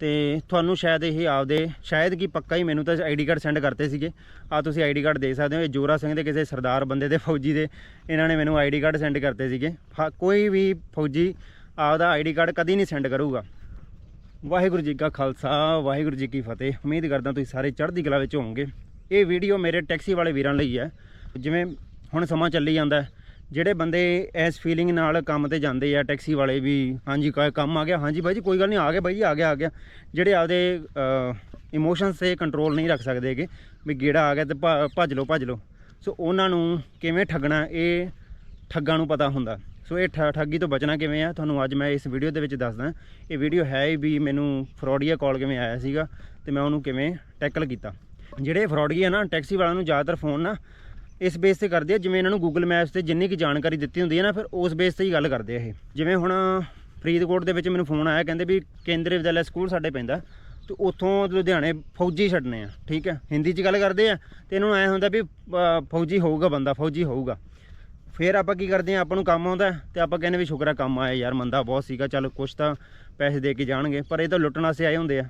ਤੇ ਤੁਹਾਨੂੰ ਸ਼ਾਇਦ ਇਹ ਆਪਦੇ ਸ਼ਾਇਦ ਕੀ ਪੱਕਾ ਹੀ ਮੈਨੂੰ ਤਾਂ ਆਈਡੀ ਕਾਰਡ ਸੈਂਡ ਕਰਤੇ ਸੀਗੇ। ਆ ਤੁਸੀਂ ਆਈਡੀ ਕਾਰਡ ਦੇਖ ਸਕਦੇ ਹੋ ਇਹ ਜੋਰਾ ਸਿੰਘ ਦੇ ਕਿਸੇ ਸਰਦਾਰ ਬੰਦੇ ਦੇ ਫੌਜੀ ਦੇ ਇਹਨਾਂ ਨੇ ਮੈਨੂੰ ਆਈਡੀ ਕਾਰਡ ਸੈਂਡ ਕਰਤੇ ਸੀਗੇ। ਹਾਂ, ਕੋਈ ਵੀ ਫੌਜੀ ਆਪਦਾ ਆਈਡੀ ਕਾਰਡ ਕਦੀ ਨਹੀਂ ਸੈਂਡ ਕਰੂਗਾ। ਵਾਹਿਗੁਰੂ ਜੀ ਕਾ ਖਾਲਸਾ ਵਾਹਿਗੁਰੂ ਜੀ ਕੀ ਫਤਿਹ। ਉਮੀਦ ਕਰਦਾ ਤੁਸੀਂ ਸਾਰੇ ਚੜ੍ਹਦੀ ਕਲਾ ਵਿੱਚ ਹੋਵੋਗੇ। ਇਹ ਵੀਡੀਓ ਮੇਰੇ ਟੈਕਸੀ ਵਾਲੇ ਵੀਰਾਂ ਲਈ ਹੈ। ਜਿਵੇਂ ਹੁਣ ਸਮਾਂ ਚੱਲੀ ਜਾਂਦਾ ਜਿਹੜੇ ਬੰਦੇ ਇਸ ਫੀਲਿੰਗ ਨਾਲ ਕੰਮ ਤੇ ਜਾਂਦੇ ਆ ਟੈਕਸੀ ਵਾਲੇ ਵੀ, ਹਾਂਜੀ, ਕਾ, ਕੰਮ ਆ ਗਿਆ, ਹਾਂਜੀ ਬਾਈ ਜੀ, ਕੋਈ ਗੱਲ ਨਹੀਂ, ਆ ਗਿਆ ਬਾਈ ਜੀ, ਆ ਗਿਆ ਆ ਗਿਆ। ਜਿਹੜੇ ਆਪਦੇ ਇਮੋਸ਼ਨਸ ਤੇ ਕੰਟਰੋਲ ਨਹੀਂ ਰੱਖ ਸਕਦੇਗੇ ਵੀ ਗੇੜਾ ਆ ਗਿਆ ਤੇ ਭਾ- ਭੱਜ ਲਓ ਭੱਜ ਲਓ। ਸੋ ਉਹਨਾਂ ਨੂੰ ਕਿਵੇਂ ਠੱਗਣਾ, ਇਹ ਠੱਗਾਂ ਨੂੰ ਪਤਾ ਹੁੰਦਾ। ਸੋ ਇਹ ਠ- ਠੱਗੀ ਤੋਂ ਬਚਣਾ ਕਿਵੇਂ ਆ, ਤੁਹਾਨੂੰ ਅੱਜ ਮੈਂ ਇਸ ਵੀਡੀਓ ਦੇ ਵਿੱਚ ਦੱਸਦਾ। ਇਹ ਵੀਡੀਓ ਹੈ ਹੀ ਵੀ ਮੈਨੂੰ ਫਰੋਡੀਆ ਕਾਲ ਕਿਵੇਂ ਆਇਆ ਸੀਗਾ ਤੇ ਮੈਂ ਉਹਨੂੰ ਕਿਵੇਂ ਟੈਕਲ ਕੀਤਾ। ਜਿਹੜੇ ਫਰੋਡੀਆ ਨਾ ਟੈਕਸੀ ਵਾਲਿਆਂ ਨੂੰ ਜ਼ਿਆਦਾਤਰ ਫੋਨ ਨਾ ਇਸ ਬੇਸ ਤੇ ਕਰਦੇ ਆ ਜਿਵੇਂ ਇਹਨਾਂ ਨੂੰ ਗੂਗਲ ਮੈਪਸ ਤੇ ਜਿੰਨੀ ਕੀ ਜਾਣਕਾਰੀ ਦਿੱਤੀ ਹੁੰਦੀ ਹੈ ਨਾ ਫਿਰ ਉਸ ਬੇਸ ਤੇ ਹੀ ਗੱਲ ਕਰਦੇ ਆ ਇਹ। ਜਿਵੇਂ ਹੁਣ ਫਰੀਦਕੋਟ ਦੇ ਵਿੱਚ ਮੈਨੂੰ ਫੋਨ ਆਇਆ ਕਹਿੰਦੇ ਵੀ ਕੇਂਦਰੀ ਵਿਦਿਆਲਿਆ ਸਕੂਲ ਸਾਡੇ ਪੈਂਦਾ ਤੇ ਉੱਥੋਂ ਲੁਧਿਆਣੇ ਫੌਜੀ ਛੱਡਨੇ ਆ ਠੀਕ ਹੈ? ਹਿੰਦੀ 'ਚ ਗੱਲ ਕਰਦੇ ਆ ਤੇ ਇਹਨਾਂ ਨੂੰ ਐ ਹੁੰਦਾ ਵੀ ਅ, ਫੌਜੀ ਹੋਊਗਾ ਬੰਦਾ ਫੌਜੀ ਹੋਊਗਾ। ਫਿਰ ਆਪਾਂ ਕੀ ਕਰਦੇ ਆ ਆਪਾਂ ਨੂੰ ਕੰਮ ਆਉਂਦਾ ਹੈ ਤੇ ਆਪਾਂ ਕਹਿੰਦੇ ਵੀ ਸ਼ੁਕਰ ਆ ਕੰਮ ਆਇਆ ਯਾਰ ਮੰਦਾ ਬਹੁਤ ਸੀਗਾ ਚੱਲ ਕੁਛ ਤਾਂ ਪੈਸੇ ਦੇ ਕੇ ਜਾਣਗੇ ਪਰ ਇਹ ਤਾਂ ਲੁੱਟਣ ਵਾਸਤੇ ਆਏ ਹੁੰਦੇ ਆ।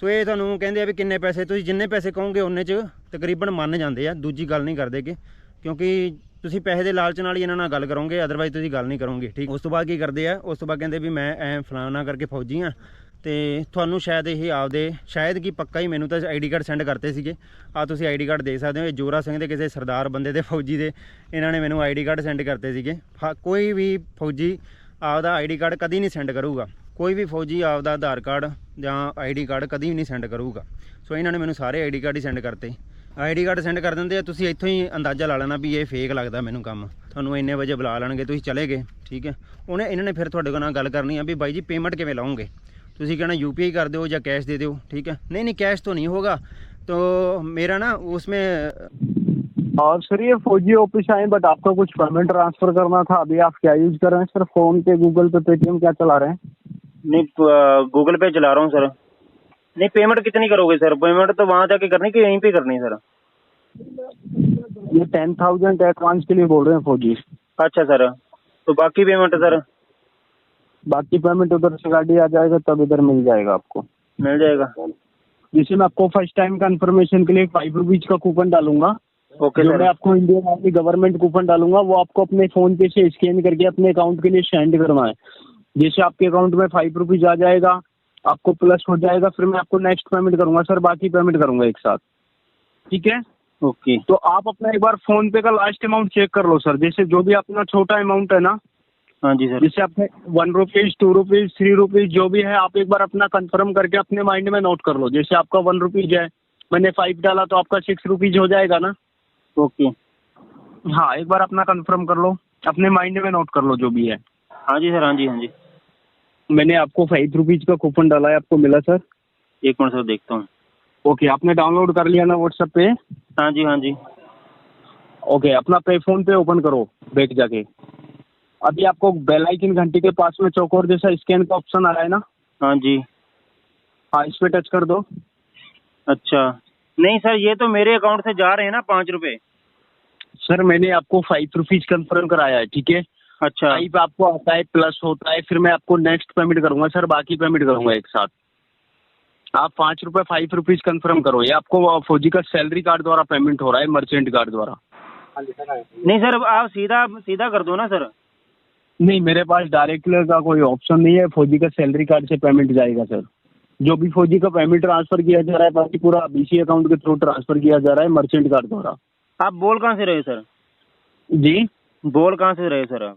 ਸੋ ਇਹ ਤੁਹਾਨੂੰ ਕਹਿੰਦੇ ਆ ਵੀ ਕਿੰਨੇ ਪੈਸੇ ਤੁਸੀਂ ਜਿੰਨੇ ਪੈਸੇ ਕਹੋਗੇ ਉਹਨੇ 'ਚ ਤਕਰੀਬਨ ਮੰਨ ਜਾਂਦੇ ਆ ਦੂਜੀ ਗੱਲ ਨਹੀਂ ਕਰਦੇ ਕਿ ਕਿਉਂਕਿ ਤੁਸੀਂ ਪੈਸੇ ਦੇ ਲਾਲਚ ਨਾਲ ਹੀ ਇਹਨਾਂ ਨਾਲ ਗੱਲ ਕਰੋਗੇ ਅਦਰਵਾਈਜ਼ ਤੁਸੀਂ ਗੱਲ ਨਹੀਂ ਕਰੋਗੇ ਠੀਕ? ਉਸ ਤੋਂ ਬਾਅਦ ਕੀ ਕਰਦੇ ਆ ਉਸ ਤੋਂ ਬਾਅਦ ਕਹਿੰਦੇ ਵੀ ਮੈਂ ਐ ਫਲਾਣਾ ਕਰਕੇ ਫੌਜੀ ਆ ਤੇ ਤੁਹਾਨੂੰ ਸ਼ਾਇਦ ਇਹ ਆਪਦੇ ਸ਼ਾਇਦ ਕੀ ਪੱਕਾ ਹੀ ਮੈਨੂੰ ਤਾਂ ਆਈਡੀ ਕਾਰਡ ਸੈਂਡ ਕਰਤੇ ਸੀਗੇ। ਆ ਤੁਸੀਂ ਆਈਡੀ ਕਾਰਡ ਦੇਖ ਸਕਦੇ ਹੋ ਇਹ ਜੋਰਾ ਸਿੰਘ ਦੇ ਕਿਸੇ ਸਰਦਾਰ ਬੰਦੇ ਦੇ ਫੌਜੀ ਦੇ ਇਹਨਾਂ ਨੇ ਮੈਨੂੰ ਆਈਡੀ ਕਾਰਡ ਸੈਂਡ ਕਰਤੇ ਸੀਗੇ। ਹਾਂ, ਕੋਈ ਵੀ ਫੌਜੀ ਆਪਦਾ ਆਈਡੀ ਕਾਰਡ ਕਦੀ ਨਹੀਂ ਸੈਂਡ ਕਰੂਗਾ। ਕੋਈ ਵੀ ਫੌਜੀ ਆਪਦਾ ਆਧਾਰ ਕਾਰਡ ਜਾਂ ਆਈਡੀ ਕਾਰਡ ਕਦੀ ਵੀ ਨਹੀਂ ਸੈਂਡ ਕਰੂਗਾ ਸੋ ਇਹਨਾਂ ਨੇ ਮੈਨੂੰ ਸਾਰੇ ਆਈਡੀ ਕਾਰਡ ਹੀ ਸੈਂਡ ਕਰਤੇ ਆਈਡੀ ਕਾਰਡ ਸੈਂਡ ਕਰ ਦਿੰਦੇ ਆ ਤੁਸੀਂ ਇੱਥੋਂ ਹੀ ਅੰਦਾਜ਼ਾ ਲਾ ਲੈਣਾ ਵੀ ਇਹ ਫੇਕ ਲੱਗਦਾ ਮੈਨੂੰ ਕੰਮ ਤੁਹਾਨੂੰ ਇੰਨੇ ਵਜੇ ਬੁਲਾ ਲੈਣਗੇ ਤੁਸੀਂ ਚਲੇ ਗਏ ਠੀਕ ਹੈ ਉਹਨੇ ਇਹਨਾਂ ਨੇ ਫਿਰ ਤੁਹਾਡੇ ਨਾਲ ਗੱਲ ਕਰਨੀ ਆ ਵੀ ਬਾਈ ਜੀ ਪੇਮੈਂਟ ਕਿਵੇਂ ਲਾਉਂਗੇ ਤੁਸੀਂ कहना यूपीआई कर दो या कैश दे दो ठीक है नहीं नहीं कैश तो नहीं होगा तो मेरा ना उसमें और सर ये फौजी ऑफिस आए बट आपका कुछ पेमेंट ट्रांसफर करना था अभी आप क्या यूज कर रहे हैं sir PhonePe Google Pay Paytm क्या चला रहे हैं नहीं गूगल पे चला रहा हूँ सर नहीं पेमेंट कितनी करोगे सर पेमेंट तो वहाँ जाके करनी कि यहीं पे करनी है सर ये टेन थाउज़ेंड एडवांस के लिए बोल रहे हैं फौजी अच्छा सर तो बाकी पेमेंट सर बाकी पेमेंट उधर से गाड़ी आ जाएगा तब इधर मिल जाएगा आपको। मिल जाएगा। जिससे मैं आपको फ़र्स्ट टाइम कंफर्मेशन के लिए फाइव रुपीज़ का कूपन डालूँगा। ओके जो सर मैं आपको इंडियन आर्मी गवर्नमेंट कूपन डालूँगा वो आपको अपने फ़ोन पे से स्कैन करके अपने अकाउंट के लिए सेंड करना है जैसे आपके अकाउंट में फाइव रुपीज़ आ जाएगा आपको प्लस हो जाएगा फिर मैं आपको नेक्स्ट पेमेंट करूँगा सर बाकी पेमेंट करूँगा एक साथ। ठीक है? ओके तो आप अपना एक बार फ़ोन पे का लास्ट अमाउंट चेक कर लो सर जैसे जो भी अपना छोटा अमाउंट है ना हाँ जी सर जैसे आपने one rupees two rupees three rupees जो भी है आप एक बार अपना कंफर्म करके अपने माइंड में नोट कर लो। जैसे आपका वन रुपीज़ है मैंने फाइव डाला तो आपका सिक्स रुपीज़ हो जाएगा ना? ओके हाँ एक बार अपना कंफर्म कर लो अपने माइंड में नोट कर लो जो भी है। हाँ जी सर हाँ जी हाँ जी। मैंने आपको फाइव रुपीज़ का कूपन डाला है आपको मिला सर एक मिनट सर देखता हूँ। ओके आपने डाउनलोड कर लिया ना व्हाट्सएप पे? हाँ जी हाँ जी। ओके अपना पे फ़ोन पे ओपन करो बैठ जाके। अभी आपको बेल आइकन घंटी के पास में चौकोर जैसा स्कैन का ऑप्शन आ रहा है ना? हाँ जी। हाँ इस पे टच कर दो। अच्छा। नहीं सर ये तो मेरे अकाउंट से जा रहे हैं ना पाँच रुपए। सर मैंने आपको फाइव रुपीज़ कंफर्म कराया है ठीक है? अच्छा। फाइव आपको आता है प्लस होता है फिर मैं आपको नेक्स्ट पेमेंट करूँगा सर बाकी पेमेंट करूँगा एक साथ। आप पाँच रुपये फाइव रुपीज़ कंफर्म करो ये आपको फौजी का सैलरी कार्ड द्वारा पेमेंट हो रहा है मर्चेंट कार्ड द्वारा। नहीं सर आप सीधा सीधा कर दो ना सर नहीं मेरे पास डायरेक्ट का कोई ऑप्शन नहीं है फौजी का सैलरी कार्ड से पेमेंट जाएगा सर जो भी फौजी का पेमेंट ट्रांसफ़र किया जा रहा है बाकी पूरा बीसी अकाउंट के थ्रू ट्रांसफ़र किया जा रहा है मर्चेंट कार्ड द्वारा। आप बोल कहाँ से रहे सर जी? बोल कहाँ से रहे सर आप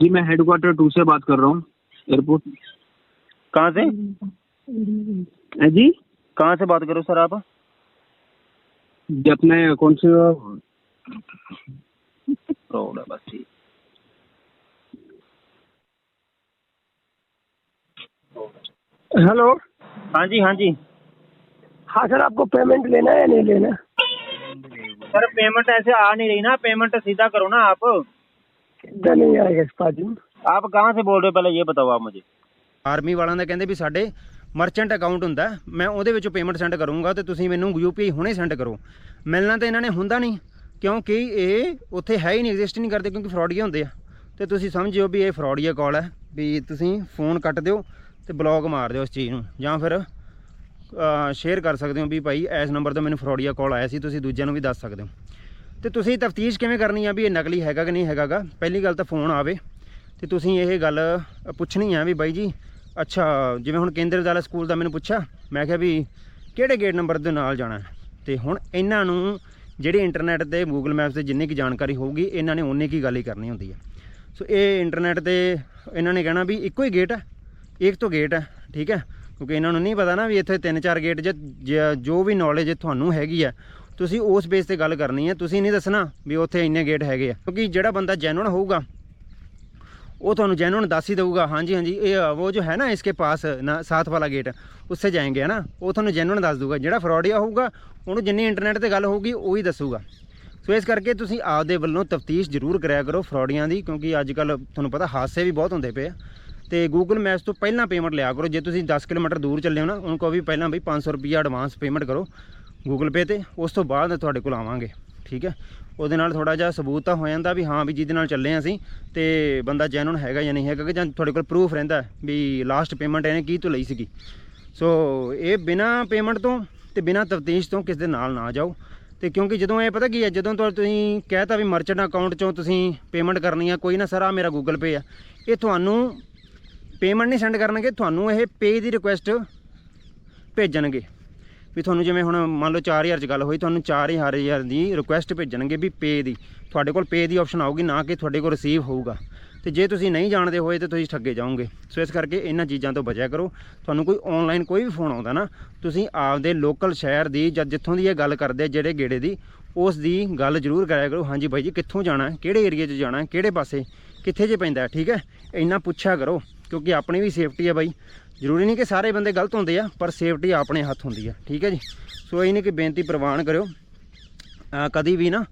जी मैं हेडक्वार्टर टू से बात कर रहा हूँ। एयरपोर्ट कहाँ से? है जी। कहाँ से बात करो सर आप? जी अपने कौन से। रोड है बस ठीक। हेलो हाँ जी हाँ जी। हाँ सर आपको पेमेंट लेना है या नहीं लेना? सर पेमेंट ऐसे आ नहीं रही ना। पेमेंट सीधा करो ना आप। इतना नहीं आएगा इस पाजी ਆਪ ਕਹਾਂ ਸੇ ਬੋਲ ਰਹੇ ਹੋ ਪਹਿਲਾਂ ਇਹ ਬਤਾਓ ਆਪ ਮੁਝੇ ਆਰਮੀ ਵਾਲਿਆਂ ਦਾ ਕਹਿੰਦੇ ਵੀ ਸਾਡੇ ਮਰਚੈਂਟ ਅਕਾਊਂਟ ਹੁੰਦਾ ਹੈ, ਮੈਂ ਉਹਦੇ ਵਿੱਚੋਂ ਪੇਮੈਂਟ ਸੈਂਡ ਕਰੂੰਗਾ ਤੇ ਤੁਸੀਂ ਮੈਨੂੰ ਯੂਪੀਆਈ ਹੁਣੇ ਸੈਂਡ ਕਰੋ ਮਿਲਣਾ ਤਾਂ ਇਹਨਾਂ ਨੇ ਹੁੰਦਾ ਨਹੀਂ ਕਿਉਂਕਿ ਇਹ ਉੱਥੇ ਹੈ ਹੀ ਨਹੀਂ ਐਗਜ਼ਿਸਟ ਨਹੀਂ ਕਰਦੇ ਕਿਉਂਕਿ ਫਰਾਡੀਏ ਹੁੰਦੇ ਆ ਤੇ ਤੁਸੀਂ ਸਮਝਿਓ ਵੀ ਇਹ ਫਰਾਡੀਆ ਕਾਲ ਹੈ ਵੀ ਤੁਸੀਂ ਫੋਨ ਕੱਟ ਦਿਓ ਤੇ ਬਲੌਗ ਮਾਰ ਦਿਓ ਉਸ ਚੀਜ਼ ਨੂੰ ਜਾਂ ਫਿਰ ਸ਼ੇਅਰ ਕਰ ਸਕਦੇ ਹੋ ਵੀ ਭਾਈ ਇਸ ਨੰਬਰ ਤੋਂ ਮੈਨੂੰ ਫਰੋਡੀਆ ਕਾਲ ਆਇਆ ਸੀ ਤੁਸੀਂ ਦੂਜਿਆਂ ਨੂੰ ਵੀ ਦੱਸ ਸਕਦੇ ਹੋ ਤੇ ਤੁਸੀਂ ਤਫਤੀਸ਼ ਕਿਵੇਂ ਕਰਨੀ ਆ ਵੀ ਇਹ ਨਕਲੀ ਹੈਗਾ ਕਿ ਨਹੀਂ ਹੈਗਾਗਾ? ਪਹਿਲੀ ਗੱਲ ਤਾਂ ਫੋਨ ਆਵੇ ਤੇ ਤੁਸੀਂ ਇਹ ਗੱਲ ਪੁੱਛਣੀ ਆ ਵੀ ਬਾਈ ਜੀ, ਅੱਛਾ, ਜਿਵੇਂ ਹੁਣ ਕੇਂਦਰ ਵਿਦਿਆਲਾ ਸਕੂਲ ਦਾ ਮੈਨੂੰ ਪੁੱਛਿਆ, ਮੈਂ ਕਿਹਾ ਵੀ ਕਿਹੜੇ ਗੇਟ ਨੰਬਰ ਦੇ ਨਾਲ ਜਾਣਾ? ਹੈ? ਤੇ ਹੁਣ ਇਹਨਾਂ ਨੂੰ ਜਿਹੜੀ ਇੰਟਰਨੈਟ ਤੇ ਗੂਗਲ ਮੈਪਸ ਤੇ ਜਿੰਨੀ ਕੀ ਜਾਣਕਾਰੀ ਹੋਊਗੀ, ਇਹਨਾਂ ਨੇ ਉਨੀ ਕੀ ਗੱਲ ਹੀ ਕਰਨੀ ਹੁੰਦੀ ਹੈ ਸੋ ਇਹ ਇੰਟਰਨੈਟ ਤੇ ਇਹਨਾਂ ਨੇ ਕਹਿਣਾ ਵੀ ਇੱਕੋ ਹੀ ਗੇਟ ਹੈ ਇੱਕ ਤੋਂ ਗੇਟ ਹੈ ਠੀਕ ਹੈ ਕਿਉਂਕਿ ਇਹਨਾਂ ਨੂੰ ਨਹੀਂ ਪਤਾ ਨਾ ਵੀ ਇੱਥੇ ਤਿੰਨ ਚਾਰ ਗੇਟ ਜੇ, ਜੋ ਵੀ ਨੌਲੇਜ ਤੁਹਾਨੂੰ ਹੈਗੀ ਹੈ ਤੁਸੀਂ ਉਸ ਬੇਸ ਤੇ ਗੱਲ ਕਰਨੀ ਹੈ ਤੁਸੀਂ ਨਹੀਂ ਦੱਸਣਾ ਵੀ ਉੱਥੇ ਇੰਨੇ ਗੇਟ ਹੈਗੇ ਆ ਕਿਉਂਕਿ ਜਿਹੜਾ ਬੰਦਾ ਜੈਨੂਨ ਹੋਊਗਾ वो ਤੁਹਾਨੂੰ ਜੈਨੂਨ ਦੱਸ ਹੀ ਦਊਗਾ ਹਾਂਜੀ ਹਾਂਜੀ ਇਹ वो जो है ना इसके पास ना साथ वाला गेट उससे जाएंगे है ना ਉਹ ਤੁਹਾਨੂੰ ਜੈਨੂਨ ਦੱਸ ਦਊਗਾ ਜਿਹੜਾ ਫਰਾਡੀਆ ਹੋਊਗਾ ਉਹਨੂੰ ਜਿੰਨੀ ਇੰਟਰਨੈਟ ਤੇ ਗੱਲ ਹੋਊਗੀ ਉਹ ਹੀ ਦੱਸੂਗਾ ਸੋ ਇਸ ਕਰਕੇ ਤੁਸੀਂ ਆਪਦੇ ਵੱਲੋਂ ਤਫਤੀਸ਼ ਜ਼ਰੂਰ ਕਰਿਆ ਕਰੋ ਫਰਾਡੀਆਂ ਦੀ ਕਿਉਂਕਿ ਅੱਜ ਕੱਲ ਤੁਹਾਨੂੰ ਪਤਾ ਹਾਦਸੇ ਵੀ ਬਹੁਤ ਹੁੰਦੇ ਪਏ ਆ ਤੇ ਗੂਗਲ ਮੈਪਸ ਤੋਂ ਪਹਿਲਾਂ ਪੇਮੈਂਟ ਲਿਆ ਕਰੋ ਜੇ ਤੁਸੀਂ 10 ਕਿਲੋਮੀਟਰ ਦੂਰ ਚੱਲੇ ਹੋ ਨਾ ਉਹਨਾਂ ਕੋ ਵੀ ਪਹਿਲਾਂ ਵੀ 500 ਰੁਪਈਆ ਐਡਵਾਂਸ ਪੇਮੈਂਟ ਕਰੋ ਗੂਗਲ ਪੇ ਤੇ, ਉਸ ਤੋਂ ਬਾਅਦ ਤੁਹਾਡੇ ਕੋਲ ਆਵਾਂਗੇ, ਠੀਕ ਹੈ? ਉਹਦੇ ਨਾਲ ਥੋੜਾ ਜਿਹਾ ਸਬੂਤ ਤਾਂ ਹੋ ਜਾਂਦਾ ਵੀ ਹਾਂ ਵੀ ਜਿਹਦੇ ਨਾਲ ਚੱਲੇ ਹਾਂ ਅਸੀਂ, ਤੇ ਬੰਦਾ ਜੈਨੂਨ ਹੈਗਾ ਜਾਂ ਨਹੀਂ ਹੈਗਾ ਕਿ ਜਾਂ ਤੁਹਾਡੇ ਕੋਲ ਪ੍ਰੂਫ ਰਹਿੰਦਾ ਵੀ ਲਾਸਟ ਪੇਮੈਂਟ ਇਹਨੇ ਕੀ ਤੋਂ ਲਈ ਸੀਗੀ। ਸੋ ਇਹ ਬਿਨਾ ਪੇਮੈਂਟ ਤੋਂ ਤੇ ਬਿਨਾ ਤਫਤੀਸ਼ ਤੋਂ ਕਿਸ ਦੇ ਨਾਲ ਨਾ ਜਾਓ। ਤੇ ਕਿਉਂਕਿ ਜਦੋਂ ਇਹ ਪਤਾ ਕੀ ਹੈ, ਜਦੋਂ ਤੋਂ ਤੁਸੀਂ ਕਹਿਤਾ ਵੀ ਮਰਚੈਂਟ ਅਕਾਊਂਟ ਚੋਂ ਤੁਸੀਂ ਪੇਮੈਂਟ ਕਰਨੀ ਆ, ਕੋਈ ਨਾ ਸਰ ਆ ਮੇਰਾ ਗੂਗਲ ਪੇ ਆ, ਇਹ ਤੁਹਾਨੂੰ ਪੇਮੈਂਟ ਨਹੀਂ ਸੈਂਡ ਕਰਨਗੇ, ਤੁਹਾਨੂੰ ਇਹ ਪੇ ਦੀ ਰਿਕੁਐਸਟ ਭੇਜਣਗੇ। ਵੀ ਤੁਹਾਨੂੰ ਜਿਵੇਂ ਹੁਣ ਮੰਨ ਲਓ 4000 ਚ ਗੱਲ ਹੋਈ, ਤੁਹਾਨੂੰ 4000 ਦੀ ਰਿਕੁਐਸਟ ਭੇਜਣਗੇ ਵੀ ਪੇ ਦੀ। ਤੁਹਾਡੇ ਕੋਲ ਪੇ ਦੀ ਆਪਸ਼ਨ ਆਊਗੀ, ਨਾ ਕਿ ਤੁਹਾਡੇ ਕੋਲ ਰਿਸੀਵ ਹੋਊਗਾ। ਤੇ ਜੇ ਤੁਸੀਂ ਨਹੀਂ ਜਾਣਦੇ ਹੋਏ ਤੇ ਤੁਸੀਂ ਠੱਗੇ ਜਾਓਗੇ। ਸੋ ਇਸ ਕਰਕੇ ਇਹਨਾਂ ਚੀਜ਼ਾਂ ਤੋਂ ਬਚਿਆ ਕਰੋ। ਤੁਹਾਨੂੰ ਕੋਈ ਆਨਲਾਈਨ ਕੋਈ ਵੀ ਫੋਨ ਆਉਂਦਾ ਨਾ, ਤੁਸੀਂ ਆਪਦੇ ਲੋਕਲ ਸ਼ਹਿਰ ਦੀ ਜਾਂ ਜਿੱਥੋਂ ਦੀ ਇਹ ਗੱਲ ਕਰਦੇ ਜਿਹੜੇ ਗੇੜੇ ਦੀ, ਉਸ ਦੀ ਗੱਲ ਜ਼ਰੂਰ ਕਰਿਆ ਕਰੋ। ਹਾਂਜੀ ਬਾਈ ਜੀ, ਕਿੱਥੋਂ ਜਾਣਾ ਕਿਹੜੇ ਏਰੀਆ 'ਚ ਜਾਣਾ ਕਿਹੜੇ ਪਾਸੇ? ਕਿੱਥੇ ਜੇ ਪੈਂਦਾ ਠੀਕ ਹੈ? ਇੰਨਾ ਪੁੱਛਿਆ ਕਰੋ। ਕਿਉਂਕਿ ਆਪਣੀ ਵੀ ਸੇਫਟੀ ਹੈ ਬਾਈ। ਜ਼ਰੂਰੀ ਨਹੀਂ ਕਿ ਸਾਰੇ ਬੰਦੇ ਗਲਤ ਹੁੰਦੇ ਆ, ਪਰ ਸੇਫਟੀ ਆਪਣੇ ਹੱਥ ਹੁੰਦੀ ਆ, ਠੀਕ ਹੈ ਜੀ? ਸੋ ਇਹ ਨਹੀਂ ਕਿ ਬੇਨਤੀ ਪ੍ਰਵਾਨ ਕਰਿਓ। ਅਹ ਕਦੀ ਵੀ ਨਾ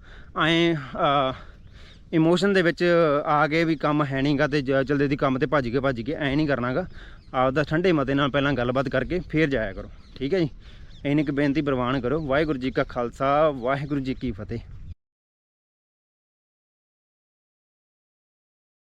ਐ ਇਮੋਸ਼ਨ ਦੇ ਵਿੱਚ ਆ ਕੇ ਵੀ ਕੰਮ ਹੈ ਨਹੀਂਗਾ ਤੇ ਜ- ਜਲਦੀ ਦੀ ਕੰਮ ਤੇ ਭੱਜ ਕੇ ਭੱਜ ਕੇ ਐ ਨਹੀਂ ਕਰਨਾਗਾ ਆਪਦਾ ਠੰਡੇ ਮਤੇ ਨਾਲ ਪਹਿਲਾਂ ਗੱਲਬਾਤ ਕਰਕੇ ਫੇਰ ਜਾਇਆ ਕਰੋ, ਠੀਕ ਹੈ ਜੀ? ਇਹ ਨਹੀਂ ਕਿ ਬੇਨਤੀ ਪ੍ਰਵਾਨ ਕਰੋ ਵਾਹਿਗੁਰੂ ਜੀ ਕਾ ਖਾਲਸਾ, ਵਾਹਿਗੁਰੂ ਜੀ ਕੀ ਫਤਿਹ।